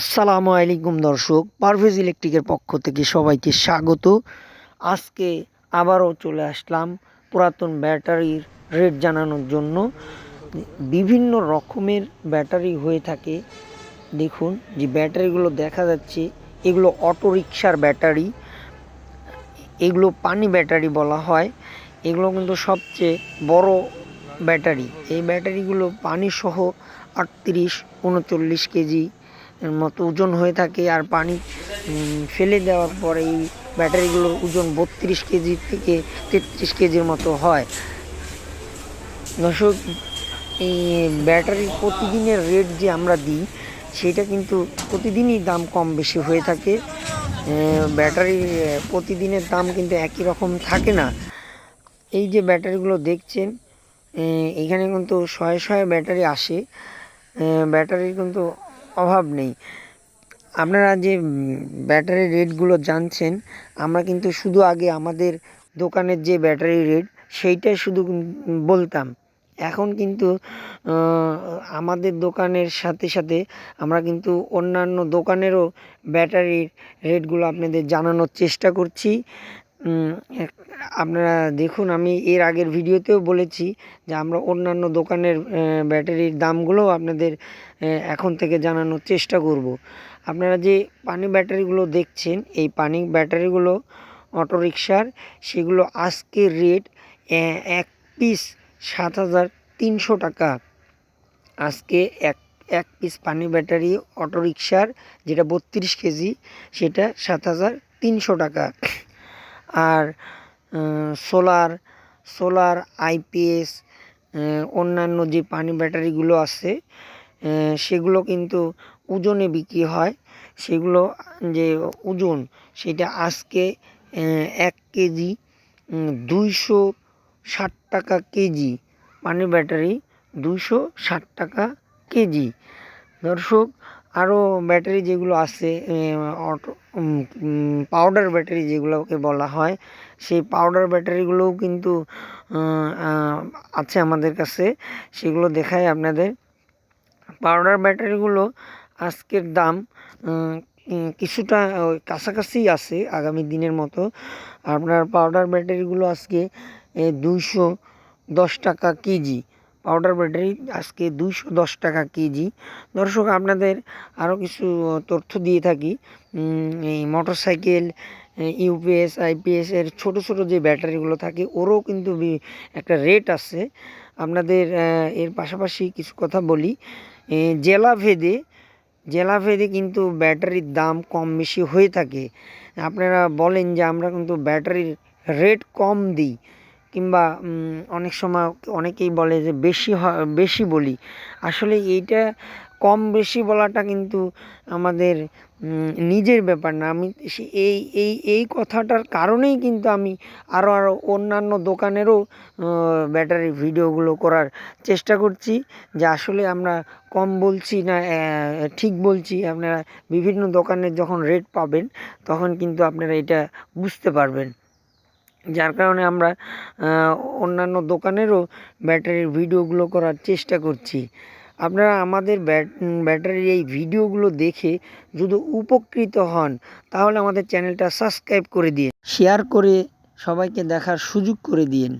আসসালামু আলাইকুম দর্শক, পারভেজ ইলেকট্রিকের পক্ষ থেকে সবাইকে স্বাগত। আজকে আবারও চলে আসলাম পুরাতন ব্যাটারির রেট জানানোর জন্য। বিভিন্ন রকমের ব্যাটারি হয়ে থাকে। দেখুন, যে ব্যাটারিগুলো দেখা যাচ্ছে, এগুলো অটো রিক্সার ব্যাটারি, এগুলো পানি ব্যাটারি বলা হয়। এগুলো কিন্তু সবচেয়ে বড় ব্যাটারি। এই ব্যাটারিগুলো পানি সহ আটত্রিশ, উনচল্লিশ কেজি মতো ওজন হয়ে থাকে আর পানি ফেলে দেওয়ার পরে এই ব্যাটারিগুলোর ওজন বত্রিশ কেজি থেকে তেত্রিশ কেজির মতো হয়। দর্শক, এই ব্যাটারির প্রতিদিনের রেট যে আমরা দিই, সেটা কিন্তু প্রতিদিনই দাম কম বেশি হয়ে থাকে। ব্যাটারির প্রতিদিনের দাম কিন্তু একই রকম থাকে না। এই যে ব্যাটারিগুলো দেখছেন এখানে কিন্তু শয়ে শয়ে ব্যাটারি আসে। ব্যাটারির কিন্তু অভাব নেই। আপনারা যে উম, ব্যাটারির রেটগুলো জানছেন আমরা কিন্তু শুধু আগে আমাদের দোকানের যে ব্যাটারি রেট সেইটাই শুধু বলতাম। এখন কিন্তু আমাদের দোকানের সাথে সাথে আমরা কিন্তু অন্যান্য দোকানেরও ব্যাটারির রেটগুলো আপনাদের জানানোর চেষ্টা করছি। আপনারা দেখুন, আমি এর আগের ভিডিওতেও বলেছি যে আমরা অন্যান্য দোকানের ব্যাটারির দামগুলোও আপনাদের এখন থেকে জানানোর চেষ্টা করব। আপনারা যে পানি ব্যাটারিগুলো দেখছেন, এই পানি ব্যাটারিগুলো, অটোরিকশার, সেগুলো আজকের রেট এক পিস সাত হাজার তিনশো টাকা। আজকে এক এক পিস পানি ব্যাটারি অটোরিকশার, যেটা বত্রিশ কেজি, সেটা সাত হাজার তিনশো টাকা। আর সোলার সোলার, আইপিএস অন্যান্য যে পানি ব্যাটারিগুলো আছে সেগুলো কিন্তু ওজনে বিক্রি হয়। সেগুলো যে ওজন সেটা আজকে এক কেজি দুইশো ষাট টাকা কেজি পানি ব্যাটারি, দুইশো ষাট টাকা কেজি। দর্শক আরও ব্যাটারি যেগুলো আছে অটো পাউডার ব্যাটারি যেগুলোকে বলা হয়, সেই পাউডার ব্যাটারিগুলোও কিন্তু আছে আমাদের কাছে। সেগুলো দেখাই আপনাদের। পাউডার ব্যাটারিগুলো আজকের দাম কিছুটা কাছাকাছি আছে আগামী দিনের মতো। আপনার পাউডার ব্যাটারিগুলো আজকে দুইশো দশ টাকা কেজি। পাউডার ব্যাটারি আজকে দুইশো দশ টাকা কেজি। দর্শক, আপনাদের আরও কিছু তথ্য দিয়ে থাকি। এই মোটর সাইকেল ইউপিএস আইপিএস এর ছোট ছোট যে ব্যাটারিগুলো থাকে, ওরও কিন্তু একটা রেট আছে। আপনাদের এর পাশাপাশি কিছু কথা বলি। জেলা ভেদে জেলা ভেদে কিন্তু ব্যাটারির দাম কম বেশি হয়ে থাকে। আপনারা বলেন যে আমরা কিন্তু ব্যাটারির রেট কম দিই। কিংবা অনেক সময় অনেকেই বলে যে বেশি বেশি বলি। আসলে এইটা কম বেশি বলাটা কিন্তু আমাদের নিজের ব্যাপার না। আমি এই এই এই কথাটার কারণেই কিন্তু আমি আরও আরও অন্যান্য দোকানেরও ব্যাটারি ভিডিওগুলো করার চেষ্টা করছি যে আসলে আমরা কম বলছি না ঠিক বলছি। আপনারা বিভিন্ন দোকানের যখন রেট পাবেন, তখন কিন্তু আপনারা এটা বুঝতে পারবেন। যার কারণে আমরা অন্যান্য দোকানেরও ব্যাটারির ভিডিওগুলো করার চেষ্টা করছি। আপনারা আমাদের ব্যাট ব্যাটারির এই ভিডিওগুলো দেখে যদি উপকৃত হন, তাহলে আমাদের চ্যানেলটা সাবস্ক্রাইব করে দিন, শেয়ার করে সবাইকে দেখার সুযোগ করে দিন।